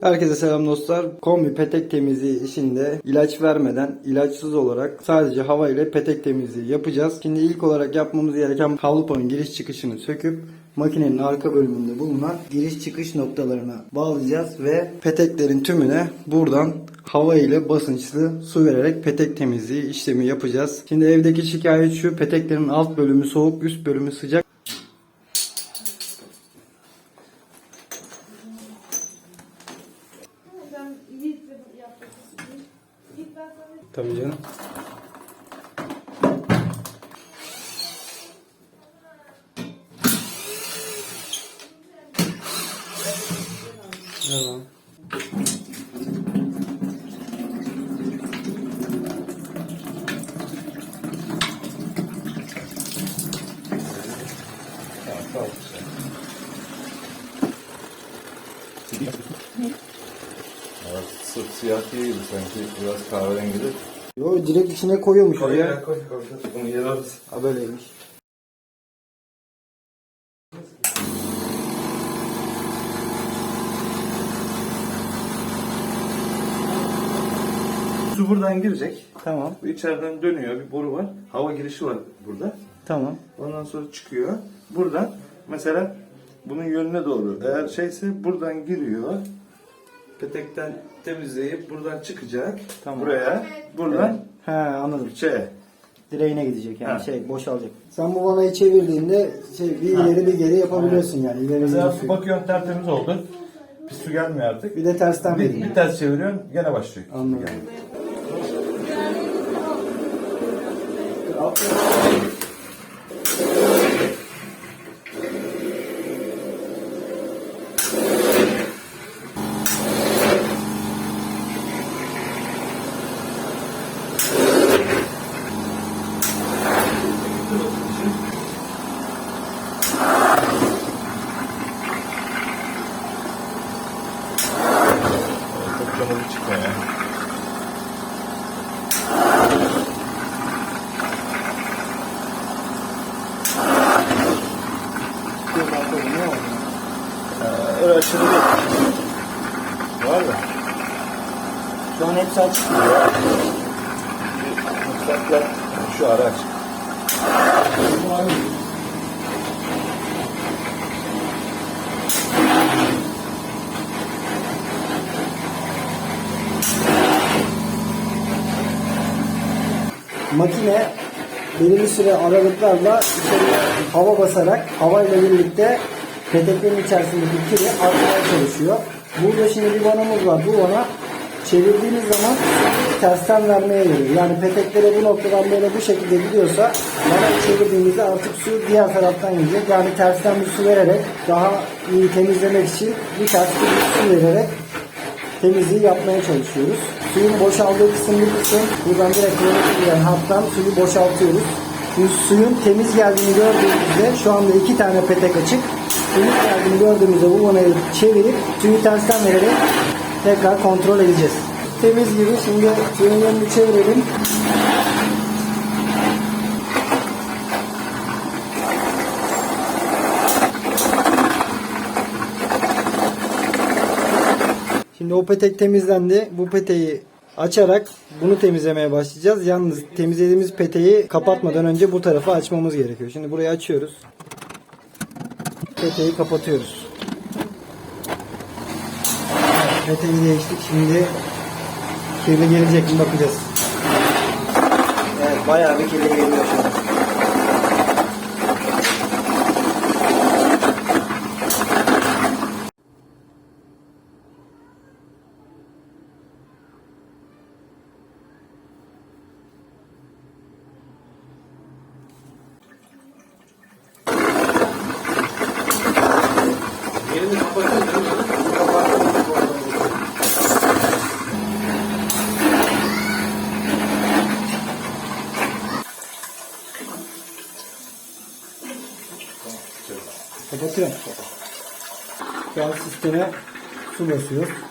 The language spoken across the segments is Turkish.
Herkese selam dostlar. Kombi petek temizliği işinde ilaç vermeden ilaçsız olarak sadece hava ile petek temizliği yapacağız. Şimdi ilk olarak yapmamız gereken havlupanın giriş çıkışını söküp makinenin arka bölümünde bulunan giriş çıkış noktalarına bağlayacağız ve peteklerin tümüne buradan hava ile basınçlı su vererek petek temizliği işlemi yapacağız. Şimdi evdeki şikayet şu peteklerin alt bölümü soğuk üst bölümü sıcak. Tabii canım. Devam. Evet, sırf siyah değil sanki biraz kahverengi de. Yo direkt içine koyuyormuşuz Koy ya. ya koy koy. Bunu yer alırız. Ha böyleymiş. Su buradan girecek. Tamam. Bu içeriden dönüyor. Bir boru var. Hava girişi var burada. Tamam. Ondan sonra çıkıyor. Buradan mesela bunun yönüne doğru. Eğer şeyse buradan giriyor. Petekten temizleyip buradan çıkacak. Tamam. Buraya. Buradan He anladım. şeye. Direğine gidecek yani Ha. şey boşalacak. Sen bu vanayı çevirdiğinde şey bir ileri bir geri yapabiliyorsun yani. İleri Mesela bir su bakıyorsun tertemiz oldu. Bir su gelmiyor artık. Bir de tersten Bir, bir ters çeviriyorsun gene başlıyor. Anladım. Çok öyle aşırı değil. Var mı? Şu an hepsi açık. Mutfakla şu araç. Makine belirli süre aralıklarla içeriye hava basarak havayla birlikte peteklerin içerisindeki kiri atmaya çalışıyor. Burada şimdi bir vanamız var. Bu vana çevirdiğiniz zaman tersten vermeye yarıyor. Yani peteklere bu noktadan böyle bu şekilde gidiyorsa vanayı çevirdiğimizde artık su diğer taraftan gidecek. Yani tersten bir su vererek daha iyi temizlemek için bir ters bir su vererek temizliği yapmaya çalışıyoruz. Suyun boşaldığı kısım bir kısım. Buradan direkt yönetilen hattan suyu boşaltıyoruz. Suyun temiz geldiğini gördüğümüzde şu anda iki tane petek açık. Temiz geldiğini gördüğümüzde bu vanayı çevirip suyu tersten vererek tekrar kontrol edeceğiz. Temiz gibi şimdi suyun yönünü çevirelim. Şimdi o petek temizlendi. Bu peteği açarak bunu temizlemeye başlayacağız. Yalnız temizlediğimiz peteği kapatmadan önce bu tarafı açmamız gerekiyor. Şimdi burayı açıyoruz. Peteği kapatıyoruz. Peteği değiştik. Şimdi kirli gelecek mi bakacağız. Evet bayağı bir kirli geliyor şu an. Kapatıyorum. Şu an sisteme su basıyor. Söyle.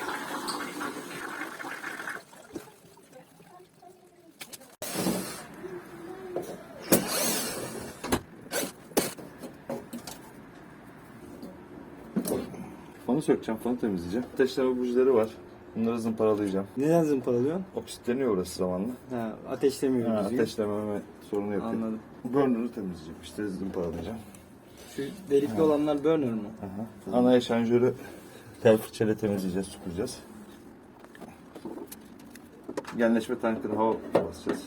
sökeceğim, fanı temizleyeceğim. Ateşleme bujileri var. Bunları zımparalayacağım. Neden zımparalıyorsun? Oksitleniyor orası zamanla. Ha, ateşlemiyor Ha, ateşlememe sorunu yapıyor. Anladım. Burner'ı temizleyeceğim. İşte zımparalayacağım. Şu delikli olanlar burner mı? Aha. Ana eşanjörü tel fırçayla temizleyeceğiz, süpüreceğiz. Genleşme tankına hava basacağız.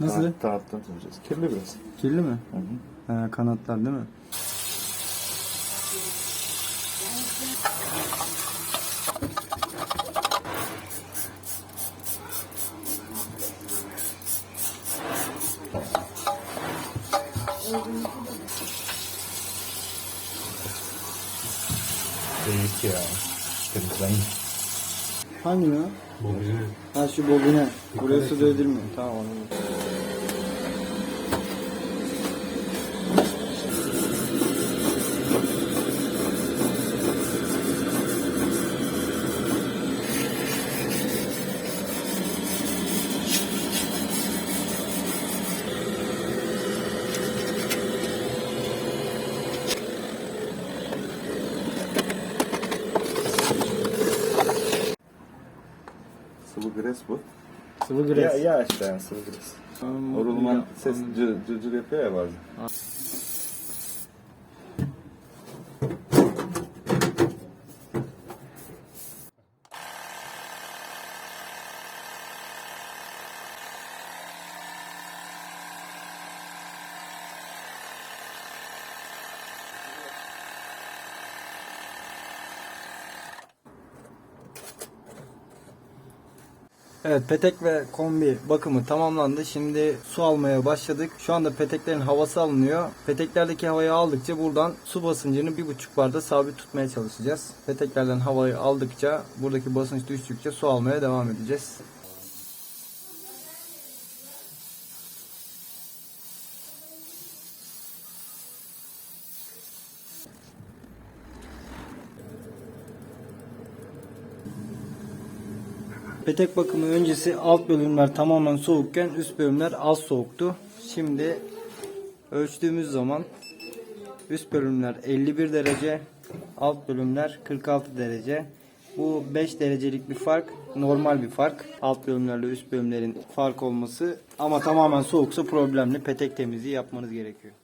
Nasıl? Kanat, kanattan temizleyeceğiz. Kirli biraz. Kirli mi? Hı hı. Ha, kanatlar değil mi? Değil ya. Temizlen. Hangi ya? Bobine. Ha şu bobine. Buraya su değdirmiyor. Tamam anladım. Sıvı gres bu. Sıvı Ya, gres. ya işte yani sıvı gres. Tamam, O rulman ya, ses cır cır, cır yapıyor ya bazen. Evet petek ve kombi bakımı tamamlandı. Şimdi su almaya başladık. Şu anda peteklerin havası alınıyor. Peteklerdeki havayı aldıkça buradan su basıncını bir buçuk barda sabit tutmaya çalışacağız. Peteklerden havayı aldıkça buradaki basınç düştükçe su almaya devam edeceğiz. Petek bakımı öncesi alt bölümler tamamen soğukken üst bölümler az soğuktu. Şimdi ölçtüğümüz zaman üst bölümler 51 derece, alt bölümler 46 derece. Bu 5 derecelik bir fark, normal bir fark. Alt bölümlerle üst bölümlerin fark olması ama tamamen soğuksa problemli petek temizliği yapmanız gerekiyor.